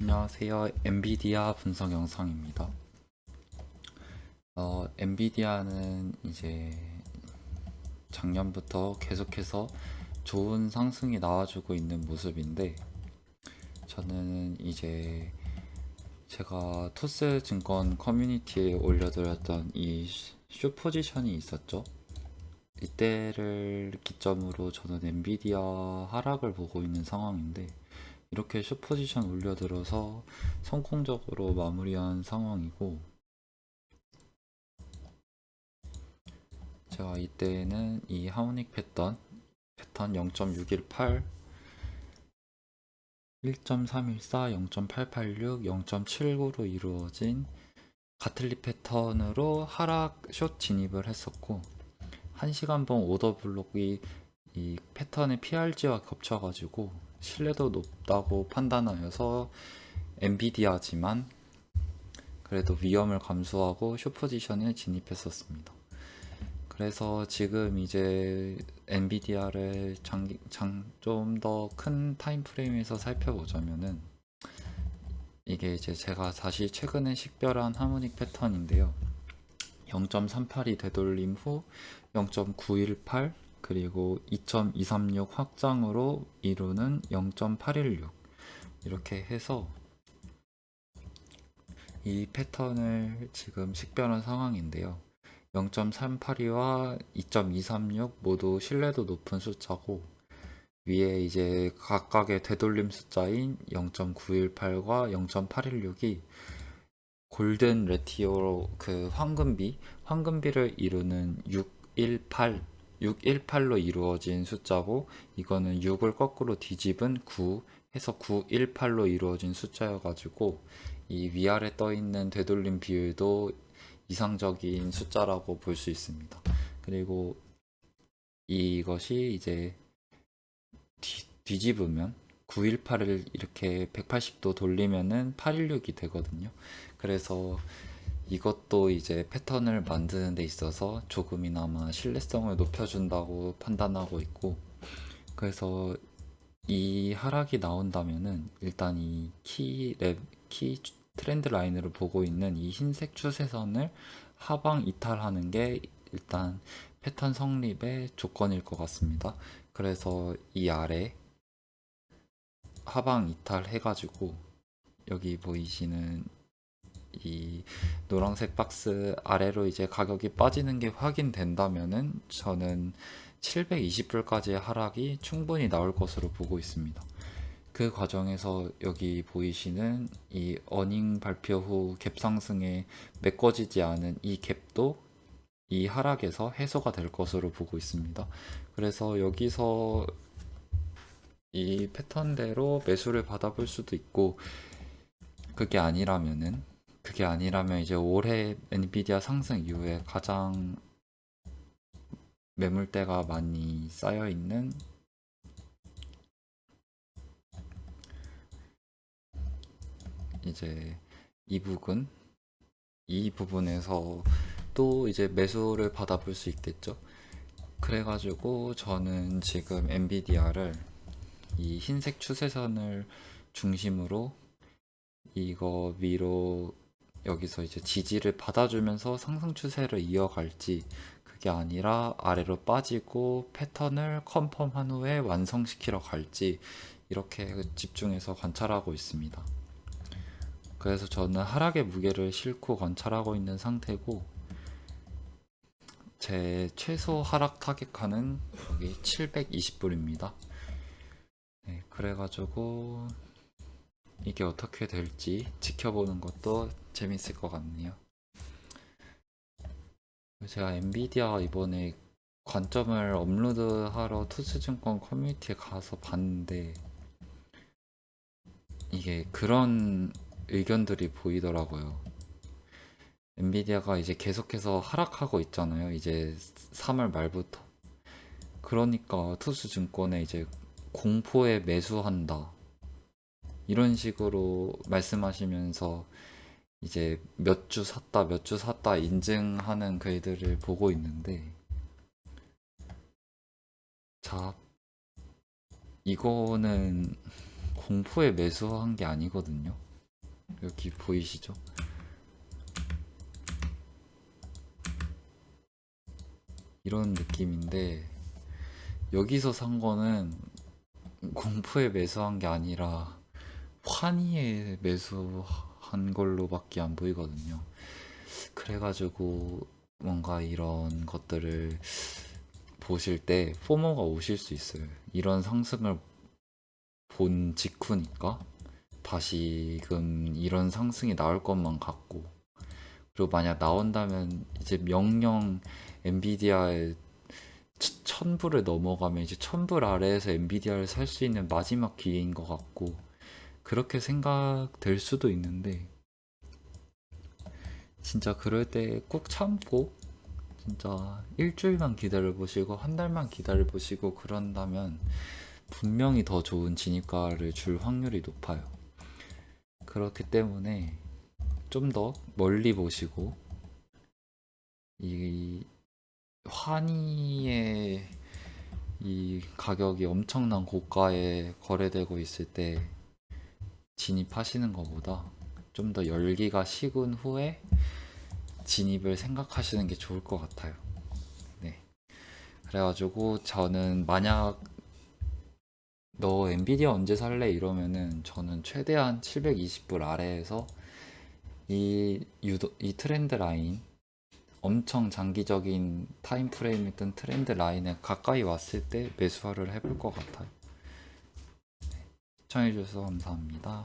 안녕하세요. 엔비디아 분석 영상입니다. 어, 엔비디아는 이제 작년부터 계속해서 좋은 상승이 나와주고 있는 모습인데 저는 이제 제가 토스 증권 커뮤니티에 올려드렸던 이쇼 포지션이 있었죠. 이때를 기점으로 저는 엔비디아 하락을 보고 있는 상황인데 이렇게 숏 포지션 올려들어서 성공적으로 마무리한 상황이고 제가 이때는 이 하모닉 패턴 패턴 0.618 1.314, 0.886, 0.79로 이루어진 가틀리 패턴으로 하락 숏 진입을 했었고 1시간봉 오더 블록이 이 패턴의 PRG와 겹쳐가지고 신뢰도 높다고 판단하여서 엔비디아지만 그래도 위험을 감수하고 숏 포지션에 진입했었습니다. 그래서 지금 이제 엔비디아를 좀 더 큰 타임 프레임에서 살펴보자면은 이게 이제 제가 다시 최근에 식별한 하모닉 패턴인데요. 0.38이 되돌림 후 0.918 그리고 2.236 확장으로 이루는 0.816 이렇게 해서 이 패턴을 지금 식별한 상황인데요. 0.382와 2.236 모두 신뢰도 높은 숫자고 위에 이제 각각의 되돌림 숫자인 0.918과 0.816이 골든 레티오 그 황금비 황금비를 이루는 618 618로 이루어진 숫자고 이거는 6을 거꾸로 뒤집은 9 해서 918로 이루어진 숫자여가지고 이 위아래 떠 있는 되돌림 비율도 이상적인 숫자라고 볼 수 있습니다. 그리고 이것이 이제 뒤, 뒤집으면 918을 이렇게 180도 돌리면은 816이 되거든요. 그래서 이것도 이제 패턴을 만드는 데 있어서 조금이나마 신뢰성을 높여준다고 판단하고 있고 그래서 이 하락이 나온다면은 일단 이 키 랩, 키 트렌드 라인으로 보고 있는 이 흰색 추세선을 하방 이탈하는 게 일단 패턴 성립의 조건일 것 같습니다. 그래서 이 아래 하방 이탈 해가지고 여기 보이시는 이 노란색 박스 아래로 이제 가격이 빠지는 게 확인된다면은 저는 720불까지의 하락이 충분히 나올 것으로 보고 있습니다. 그 과정에서 여기 보이시는 이 어닝 발표 후 갭 상승에 메꿔지지 않은 이 갭도 이 하락에서 해소가 될 것으로 보고 있습니다. 그래서 여기서 이 패턴대로 매수를 받아볼 수도 있고 그게 아니라면은 그게 아니라면 이제 올해 엔비디아 상승 이후에 가장 매물대가 많이 쌓여 있는 이제 이 부분 이 부분에서 또 이제 매수를 받아볼 수 있겠죠. 그래가지고 저는 지금 엔비디아를 이 흰색 추세선을 중심으로 이거 위로 여기서 이제 지지를 받아주면서 상승 추세를 이어갈지 그게 아니라 아래로 빠지고 패턴을 컨펌한 후에 완성시키러 갈지 이렇게 집중해서 관찰하고 있습니다. 그래서 저는 하락의 무게를 싣고 관찰하고 있는 상태고 제 최소 하락 타겟가는 여기 720불입니다. 네, 그래가지고 이게 어떻게 될지 지켜보는 것도 재밌을 것 같네요. 제가 엔비디아 이번에 관점을 업로드하러 투스증권 커뮤니티에 가서 봤는데 이게 그런 의견들이 보이더라고요. 엔비디아가 이제 계속해서 하락하고 있잖아요. 이제 3월 말부터. 그러니까 투스증권에 이제 공포에 매수한다. 이런 식으로 말씀하시면서 이제 몇 주 샀다, 몇 주 샀다 인증하는 글들을 보고 있는데, 자, 이거는 공포에 매수한 게 아니거든요. 여기 보이시죠? 이런 느낌인데 여기서 산 거는 공포에 매수한 게 아니라 환희에 매수한 걸로밖에 안 보이거든요. 그래가지고 뭔가 이런 것들을 보실 때 포모가 오실 수 있어요. 이런 상승을 본 직후니까 다시금 이런 상승이 나올 것만 같고 그리고 만약 나온다면 이제 명령 엔비디아의 천- 천불을 넘어가면 이제 천불 아래에서 엔비디아를 살 수 있는 마지막 기회인 것 같고 그렇게 생각될 수도 있는데 진짜 그럴 때꾹 참고 진짜 일주일만 기다려 보시고 한 달만 기다려 보시고 그런다면 분명히 더 좋은 진입가를 줄 확률이 높아요. 그렇기 때문에 좀 더 멀리 보시고 이 환희의 이 가격이 엄청난 고가에 거래되고 있을 때 진입하시는 것보다 좀 더 열기가 식은 후에 진입을 생각하시는 게 좋을 것 같아요. 네. 그래가지고 저는 만약 너 엔비디아 언제 살래 이러면은 저는 최대한 720불 아래에서 이 유도 이 트렌드 라인 엄청 장기적인 타임 프레임이든 트렌드 라인에 가까이 왔을 때 매수를 해볼 것 같아요. 시청해주셔서 감사합니다.